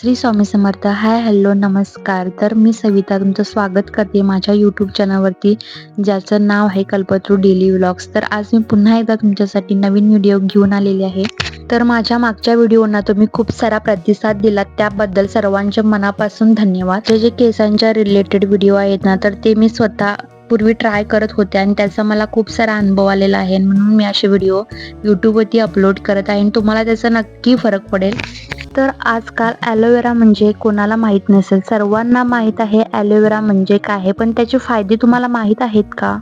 Shri Swami Samarth. Hi hello नमस्कार. तर मी सविता तुमचं स्वागत करते माझ्या यूट्यूब चॅनलवरती ज्याचं नाव आहे कल्पतरू डेली व्लॉग्स तर आज मी पुन्हा एकदा तुमच्यासाठी नवीन व्हिडिओ घेऊन आलेली आहे. तर माझ्या मागच्या व्हिडिओना तुम्ही खूप सारा प्रतिसाद दिलात. त्याबद्दल सर्वांच्या मनापासून धन्यवाद. जे जे केसांच्या रिलेटेड व्हिडिओ आहेत ना तर ते मी स्वतः पूर्वी ट्राय करत होते आणि त्याचा मला खूप सारा अनुभव आलेला आहे. म्हणून मी असे व्हिडिओ यूट्यूबवरती अपलोड करत आहे आणि तुम्हाला त्याचा नक्की फरक पडेल. तर आजकाल ॲलोवेरा म्हणजे कोणाला माहीत नसेल. सर्वांना माहीत आहे ॲलोवेरा म्हणजे काय आहे पण त्याचे फायदे तुम्हाला माहीत आहेत का?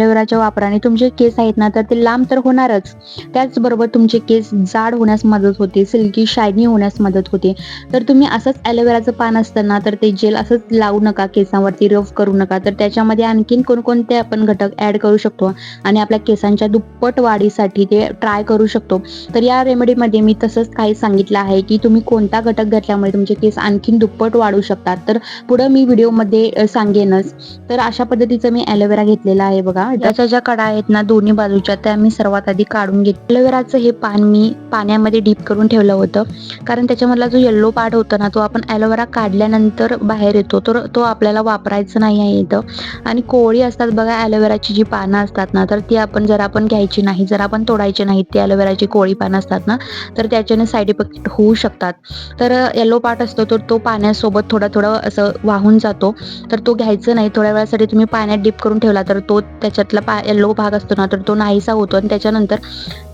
ॲलोवेराच्या वापराने तुमचे केस आहेत ना तर ते लांब तर होणारच. त्याचबरोबर तुमचे केस जाड होण्यास मदत होते सिल्की शायनी होण्यास मदत होते. तर तुम्ही असंच ॲलोवेराचं पान असताना तर ते जेल असंच लावू नका केसांवरती रफ करू नका. तर त्याच्यामध्ये आणखीन कोणकोणते आपण घटक ॲड करू शकतो? आणि आपल्या केसांच्या दुप्पट वाढीसाठी ते ट्राय करू शकतो. तर या रेमेडीमध्ये मी तसंच काही सांगितलं आहे की तुम्ही कोणता घटक घातल्यामुळे तुमचे केस आणखीन दुप्पट वाढू शकतात. तर पुढं मी व्हिडिओमध्ये सांगेनच. तर अशा पद्धतीचं मी ॲलोवेरा घेतलेला आहे बघा. त्याच्या ज्या कडा आहेत ना दोन्ही बाजूच्या त्या मी सर्वात आधी काढून घेत ॲलोवेराचं हे पान मी पाण्यामध्ये डीप करून ठेवलं होतं. कारण त्याच्यामधला जो येल्लो पार्ट होता ना तो आपण ॲलोवेरा काढल्यानंतर बाहेर येतो. तर तो आपल्याला वापरायचा नाही आहे इथं. आणि कोळी असतात बघा ॲलोवेराची जी पानं असतात ना तर ती आपण जर आपण घ्यायची नाही जर आपण तोडायची नाही ती ॲलोवेराची कोळी पानं असतात ना तर त्याच्याने साईड इफेक्ट होऊ शकतात. तर येल्लो पार्ट असतो तर तो पाण्यासोबत थोडा थोडा असं वाहून जातो. तर तो घ्यायचं नाही. थोड्या वेळासाठी तुम्ही पाण्यात डीप करून ठेवला तर तो त्याच्या त्याच्यातला पा येल्लो भाग असतो ना तर तो नाहीसा होतो आणि त्याच्यानंतर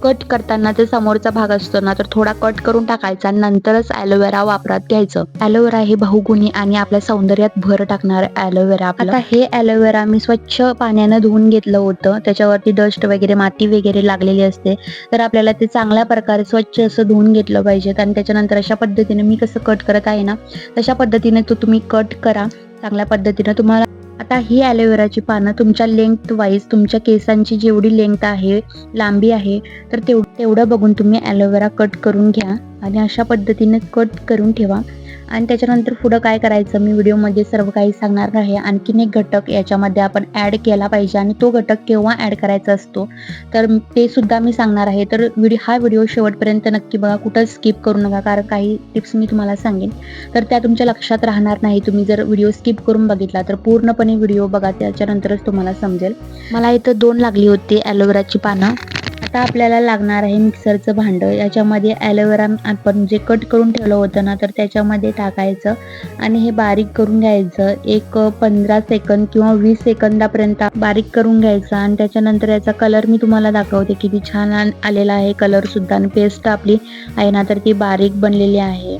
कट करताना ते समोरचा भाग असतो ना तर थोडा कट करून टाकायचा आणि नंतरच ॲलोवेरा वापरात घ्यायचं. ॲलोवेरा हे बहुगुणी आणि आपल्या सौंदर्यात भर टाकणार ॲलोवेरा आता हे ॲलोवेरा मी स्वच्छ पाण्यानं धुवून घेतलं होतं. त्याच्यावरती डस्ट वगैरे माती वगैरे लागलेली असते. तर आपल्याला ते चांगल्या प्रकारे स्वच्छ असं धुवून घेतलं पाहिजेत आणि त्याच्यानंतर अशा पद्धतीने मी कसं कट करत आहे ना तशा पद्धतीने तो तुम्ही कट करा. चांगल्या पद्धतीनं तुम्हाला आता ही ॲलोवेराची पानं तुमच्या लेंथ वाईज तुमच्या केसांची जेवढी लेंथ आहे लांबी आहे तर तेव तेवढं बघून तुम्ही ॲलोवेरा कट करून घ्या आणि अशा पद्धतीने कट करून ठेवा. आणि त्याच्यानंतर पुढं काय करायचं? मी व्हिडिओमध्ये सर्व काही सांगणार आहे. आणखीन एक घटक याच्यामध्ये आपण ॲड केला पाहिजे आणि तो घटक केव्हा ॲड करायचा असतो? तर ते सुद्धा मी सांगणार आहे. तर व्हिडिओ हा व्हिडिओ शेवटपर्यंत नक्की बघा. कुठं स्किप करू नका कारण काही टिप्स मी तुम्हाला सांगेन. तर त्या तुमच्या लक्षात राहणार नाही. तुम्ही जर व्हिडिओ स्किप करून बघितला तर पूर्णपणे व्हिडिओ बघा. त्याच्यानंतरच तुम्हाला समजेल. मला इथं दोन लागली होती ॲलोवेराची पानं. आता आपल्याला लागणार आहे मिक्सरचं भांडं. याच्यामध्ये ॲलोवेरा आपण जे कट करून ठेवलं होतं ना तर त्याच्यामध्ये टाकायचं आणि हे बारीक करून घ्यायचं. एक पंधरा सेकंद किंवा वीस सेकंदापर्यंत बारीक करून घ्यायचं आणि त्याच्यानंतर याचा कलर मी तुम्हाला दाखवते. किती छान आलेला आहे कलरसुद्धा आणि पेस्ट आपली आहे ना तर ती बारीक बनलेली आहे.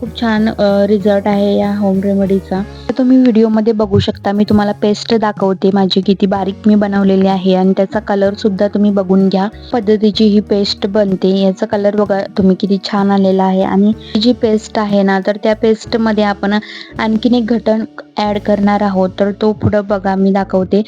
खूप छान रिझल्ट आहे या होम रेमेडीचा तुम्ही व्हिडिओमध्ये बघू शकता मी तुम्हाला पेस्ट दाखवते माझी किती बारीक मी बनवलेली आहे आणि त्याचा कलर सुद्धा तुम्ही बघून घ्या. पद्धतीची ही पेस्ट बनते याचा कलर बघा तुम्ही किती छान आलेला आहे. आणि जी पेस्ट आहे ना तर त्या पेस्टमध्ये आपण आणखीन एक घटक ॲड करणार आहोत तर तो पुढं बघा मी दाखवते.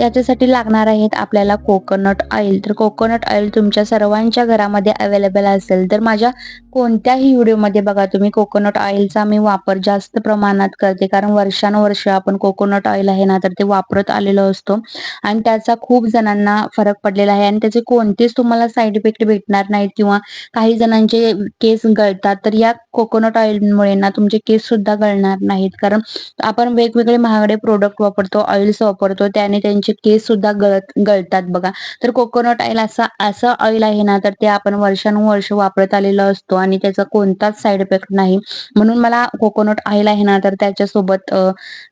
याच्यासाठी लागणार आहेत आपल्याला कोकोनट ऑइल तर कोकोनट ऑइल तुमच्या सर्वांच्या घरामध्ये अवेलेबल असेल तर माझ्या कोणत्याही व्हिडिओमध्ये बघा तुम्ही कोकोनट ऑइलचा मी वापर जास्त प्रमाणात करते कारण वर्षानुवर्ष आपण कोकोनट ऑइल आहे ना तर ते वापरत आलेलो असतो. आणि त्याचा खूप जणांना फरक पडलेला आहे. आणि त्याचे कोणतेच तुम्हाला साईड इफेक्ट भेटणार नाहीत किंवा काही जणांचे केस गळतात तर या कोकोनट ऑइलमुळे ना तुमचे केस सुद्धा गळणार नाहीत. कारण आपण वेगवेगळे महागडे प्रोडक्ट वापरतो ऑइल्स वापरतो त्याने त्यांचे केस सुद्धा गळत गळतात बघा. तर कोकोनट ऑइल असा असं ऑइल आहे ना तर ते आपण वर्षानुवर्ष वापरत आलेलो असतो आणि त्याचा कोणताच साईड इफेक्ट नाही. म्हणून मला कोकोनट ऑइल आहे ना तर त्याच्यासोबत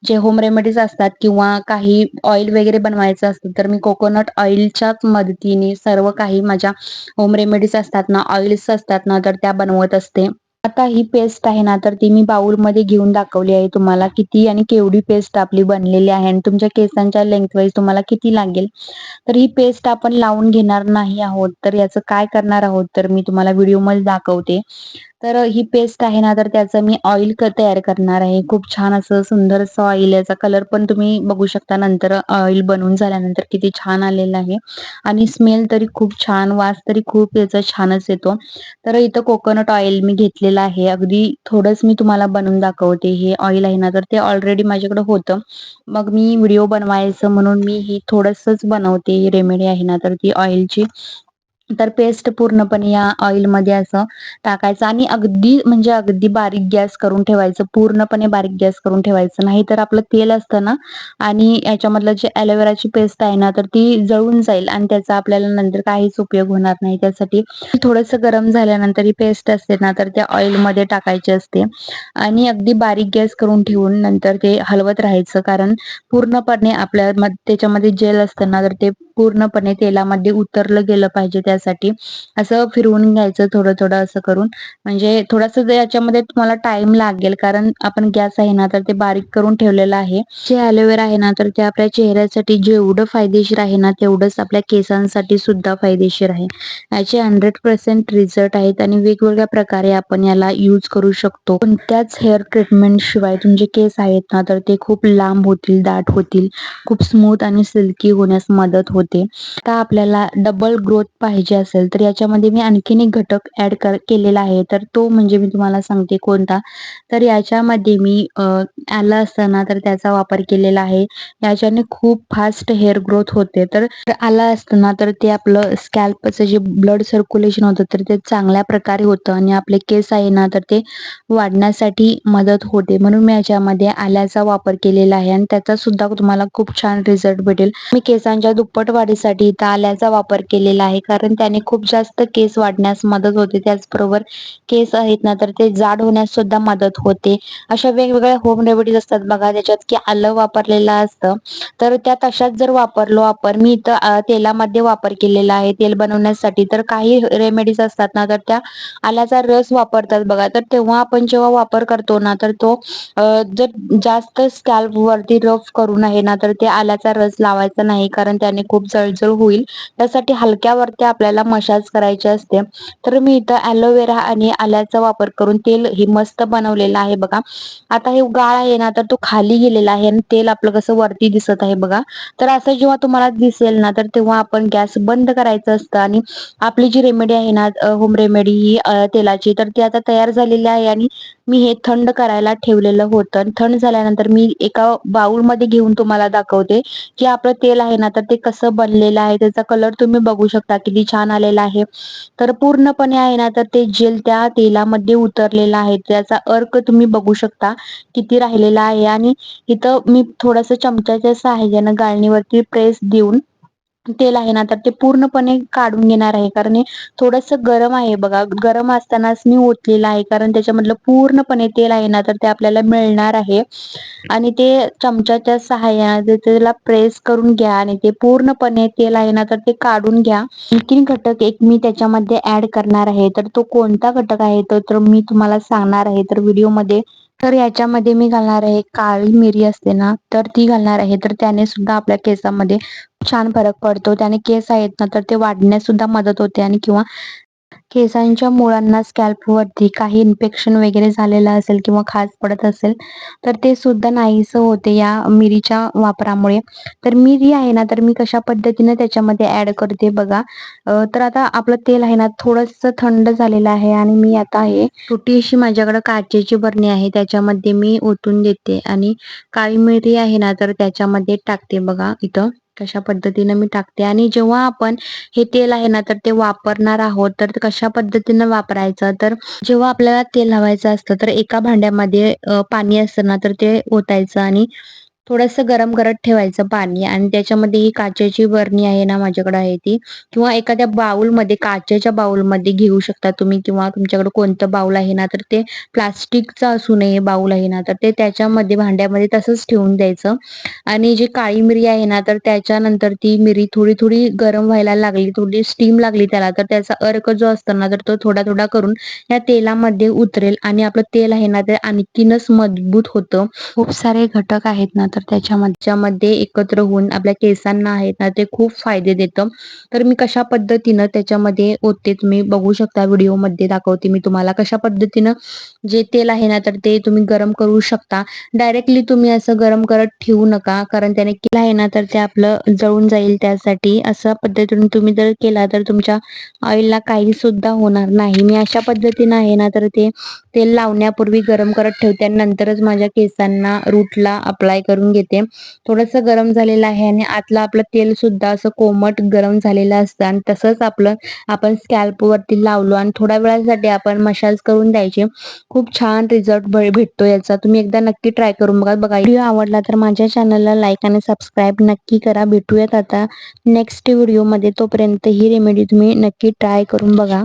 जे होम रेमेडीज असतात किंवा काही ऑइल वगैरे बनवायचं असतं तर मी कोकोनट ऑइलच्याच मदतीने सर्व काही माझ्या होम रेमेडीज असतात ना ऑइल्स असतात ना तर त्या बनवत असते. आता ही पेस्ट आहे ना तर ती मी बाउलमध्ये घेऊन दाखवली आहे तुम्हाला किती आणि केवढी पेस्ट आपली बनलेली आहे आणि तुमच्या केसांच्या लेंथवाईज तुम्हाला किती लागेल. तर ही पेस्ट आपण लावून घेणार नाही आहोत तर याचं काय करणार आहोत तर मी तुम्हाला व्हिडिओमध्ये दाखवते. तर ही पेस्ट आहे ना तर त्याचं मी ऑइल क तयार करणार आहे. खूप छान असं सुंदर असं ऑइल याचा कलर पण तुम्ही बघू शकता. नंतर ऑइल बनवून झाल्यानंतर किती छान आलेलं आहे. आणि स्मेल तरी खूप छान वास तरी खूप याचा छानच येतो. तर इथं कोकोनट ऑइल मी घेतलेलं आहे. अगदी थोडंच मी तुम्हाला बनवून दाखवते. हे ऑइल आहे ना तर ते ऑलरेडी माझ्याकडे होतं. मग मी व्हिडिओ बनवायचं म्हणून मी ही थोडंसंच बनवते. ही रेमेडी आहे ना तर ती ऑइलची तर पेस्ट पूर्णपणे या ऑइलमध्ये असं टाकायचं आणि अगदी म्हणजे अगदी बारीक गॅस करून ठेवायचं पूर्णपणे बारीक गॅस करून ठेवायचं. नाही तर आपलं तेल असतं ना आणि याच्यामधलं जे ॲलोवेराची पेस्ट आहे ना तर ती जळून जाईल आणि त्याचा आपल्याला नंतर काहीच उपयोग होणार नाही. त्यासाठी थोडंसं गरम झाल्यानंतर ही पेस्ट असते ना तर त्या ऑइलमध्ये टाकायची असते. आणि अगदी बारीक गॅस करून ठेवून नंतर ते हलवत राहायचं कारण पूर्णपणे आपल्या त्याच्यामध्ये जेल असतं ना तर ते पूर्णपणे तेलामध्ये उतरलं गेलं पाहिजे. त्या त्यासाठी असं फिरवून घ्यायचं थोडं थोडं असं करून. म्हणजे थोडंसं याच्यामध्ये तुम्हाला टाइम लागेल कारण आपण गॅस आहे ना तर ते बारीक करून ठेवलेलं आहे. जे ॲलोवेरा आहे ना तर ते आपल्या चेहऱ्यासाठी जेवढं फायदेशीर आहे ना तेवढंच आपल्या केसांसाठी सुद्धा फायदेशीर आहे. याचे हंड्रेड पर्सेंट रिझल्ट आहेत आणि वेगवेगळ्या प्रकारे आपण याला यूज करू शकतो. पण त्याच हेअर ट्रीटमेंट शिवाय तुमचे केस आहेत ना तर ते खूप लांब होतील दाट होतील खूप स्मूथ आणि सिल्की होण्यास मदत होते. आता आपल्याला डबल ग्रोथ पाहिजे. असेल तर याच्यामध्ये मी आणखीन एक घटक ऍड कर केलेला आहे. तर तो म्हणजे मी तुम्हाला सांगते कोणता. तर याच्यामध्ये मी आला असताना तर त्याचा वापर केलेला आहे. याच्याने खूप फास्ट हेअर ग्रोथ होते. तर आला असताना तर ते आपलं स्कॅल्पचं जे ब्लड सर्क्युलेशन होतं तर ते चांगल्या प्रकारे होतं आणि आपले केस आहे ना तर ते वाढण्यासाठी मदत होते. म्हणून मी याच्यामध्ये आल्याचा वापर केलेला आहे आणि त्याचा सुद्धा तुम्हाला खूप छान रिझल्ट भेटेल. मी केसांच्या दुप्पट वाढीसाठी आल्याचा वापर केलेला आहे. कारण त्याने खूप जास्त केस वाढण्यास मदत होते. त्याचबरोबर केस आहेत ना तर ते जाड होण्यास सुद्धा मदत होते. अशा वेगवेगळ्या होम रेमेडीज असतात बघा त्याच्यात की आलं वापरलेलं असतं. तर त्या तशाच जर वापरलो आपण मी इथं तेलामध्ये वापर केलेला आहे तेल बनवण्यासाठी तर काही रेमेडीज असतात ना तर त्या आल्याचा रस वापरतात बघा. तर तेव्हा आपण जेव्हा वापर करतो ना तर तो जर जास्त स्कॅल्प वरती रफ करून आहे ना तर ते आल्याचा रस लावायचा नाही कारण त्याने खूप जळजळ होईल. त्यासाठी हलक्यावरती आपल्याला मसाज करायचे असते तर मी इथं ॲलोवेरा आणि आल्याचा वापर करून तेल हे मस्त बनवलेलं आहे बघा. आता हे गाळ आहे ना तर तो खाली गेलेला आहे आणि तेल आपलं कसं वरती दिसत आहे बघा. तर असं जेव्हा तुम्हाला दिसेल ना तर तेव्हा आपण गॅस बंद करायचं असतं आणि आपली जी रेमेडी आहे ना होम रेमेडी ही तेलाची तर ती आता तयार झालेली आहे आणि मी हे थंड करायला ठेवलेलं होतं. थंड झाल्यानंतर मी एका बाउलमध्ये घेऊन तुम्हाला दाखवते की आपलं तेल आहे ना तर ते कसं बनलेलं आहे त्याचा कलर तुम्ही बघू शकता किती छान आलेला आहे. तर पूर्णपणे आहे ना तर ते जेल त्या तेलामध्ये उतरलेला आहे. त्याचा अर्क तुम्ही बघू शकता किती राहिलेला आहे. आणि इथं मी थोडस चमच्याच्या सहाय्यानं गाळणीवरती प्रेस देऊन तेल आहे ना तर ते पूर्णपणे काढून घेणार आहे. कारण हे थोडस गरम आहे बघा. गरम असतानाच मी ओतलेलं आहे. कारण त्याच्यामधलं पूर्णपणे तेल आहे ना तर ते आपल्याला मिळणार आहे. आणि ते चमच्याच्या सहाय्याने त्याला प्रेस करून घ्या आणि ते पूर्णपणे तेल आहे ना तर ते काढून घ्या. आणखीन घटक एक मी त्याच्यामध्ये ऍड करणार आहे. तर तो कोणता घटक आहे तर मी तुम्हाला सांगणार आहे. तर व्हिडिओमध्ये तर याच्यामध्ये मी घालणार आहे काळी मिरी असते ना तर ती घालणार आहे. तर त्याने सुद्धा आपल्या केसामध्ये छान फरक पडतो. त्याने केस आहेत ना तर ते वाढण्यास सुद्धा मदत होते आणि किंवा केसांच्या मुळांना स्कॅल्पवरती काही इन्फेक्शन वगैरे झालेलं असेल किंवा खाज पडत असेल तर ते सुद्धा नाहीसं होते या मिरीच्या वापरामुळे. तर मिरी आहे ना तर मी कशा पद्धतीने त्याच्यामध्ये ऍड करते बघा. तर आता आपलं तेल आहे ना थोडस थंड झालेलं आहे आणि मी आता हे छोटी अशी माझ्याकडे काचेची बरणी आहे त्याच्यामध्ये मी ओतून देते आणि काळी मिरी आहे ना तर त्याच्यामध्ये टाकते बघा इथं. कशा पद्धतीनं मी टाकते? आणि जेव्हा आपण हे तेल आहे ना तर ते वापरणार आहोत तर कशा पद्धतीनं वापरायचं? तर जेव्हा आपल्याला तेल लावायचं असतं तर एका भांड्यामध्ये पाणी असतं ना तर ते ओतायचं आणि थोडंसं गरम करत ठेवायचं पाणी आणि त्याच्यामध्ये ही काचेची बरणी आहे ना माझ्याकडे आहे ती. किंवा एखाद्या बाउलमध्ये काचेच्या बाउलमध्ये घेऊ शकता तुम्ही किंवा तुमच्याकडे कोणतं बाउल आहे ना तर ते प्लास्टिकचं असू नये बाउल आहे ना तर ते त्याच्यामध्ये भांड्यामध्ये तसंच ठेवून द्यायचं. आणि जी काळी मिरी आहे ना तर त्याच्यानंतर ती मिरी थोडी थोडी गरम व्हायला लागली थोडी स्टीम लागली त्याला तर त्याचा अर्क जो असतो ना तर तो थोडा थोडा करून या तेलामध्ये उतरेल. आणि आपलं तेल आहे ना ते आणखीनच मजबूत होतं. खूप सारे घटक आहेत ना तर त्याच्यामध्ये एकत्र होऊन आपल्या केसांना आहेत ना ते खूप फायदे देतं. तर मी कशा पद्धतीनं त्याच्यामध्ये ओतते तुम्ही बघू शकता व्हिडिओमध्ये दाखवते मी तुम्हाला कशा पद्धतीनं जे तेल आहे ना तर ते तुम्ही गरम करू शकता. डायरेक्टली तुम्ही असं गरम करत ठेवू नका कारण त्याने केलं आहे ना तर ते आपलं जळून जाईल त्यासाठी. असं पद्धतीने तुम्ही जर केला तर तुमच्या ऑइलला काही सुद्धा होणार नाही. मी अशा पद्धतीनं आहे ना तर ते तेल लावण्यापूर्वी गरम करत ठेवते आणि नंतरच माझ्या केसांना रूटला अप्लाय करून करून घेते. थोडंसं गरम झालेलं आहे आणि आतलं आपलं तेल सुद्धा असं कोमट गरम झालेलं असतं आणि तसंच आपलं आपण स्कॅल्प वरती लावलो आणि थोड्या वेळासाठी आपण मशाज करून द्यायचे. खूप छान रिझल्ट भेटतो याचा. तुम्ही एकदा नक्की ट्राय करून बघा. बघा व्हिडिओ आवडला तर माझ्या चॅनलला लाईक आणि सबस्क्राईब नक्की करा. भेटूयात आता नेक्स्ट व्हिडिओमध्ये तोपर्यंत ही रेमेडी तुम्ही नक्की ट्राय करून बघा.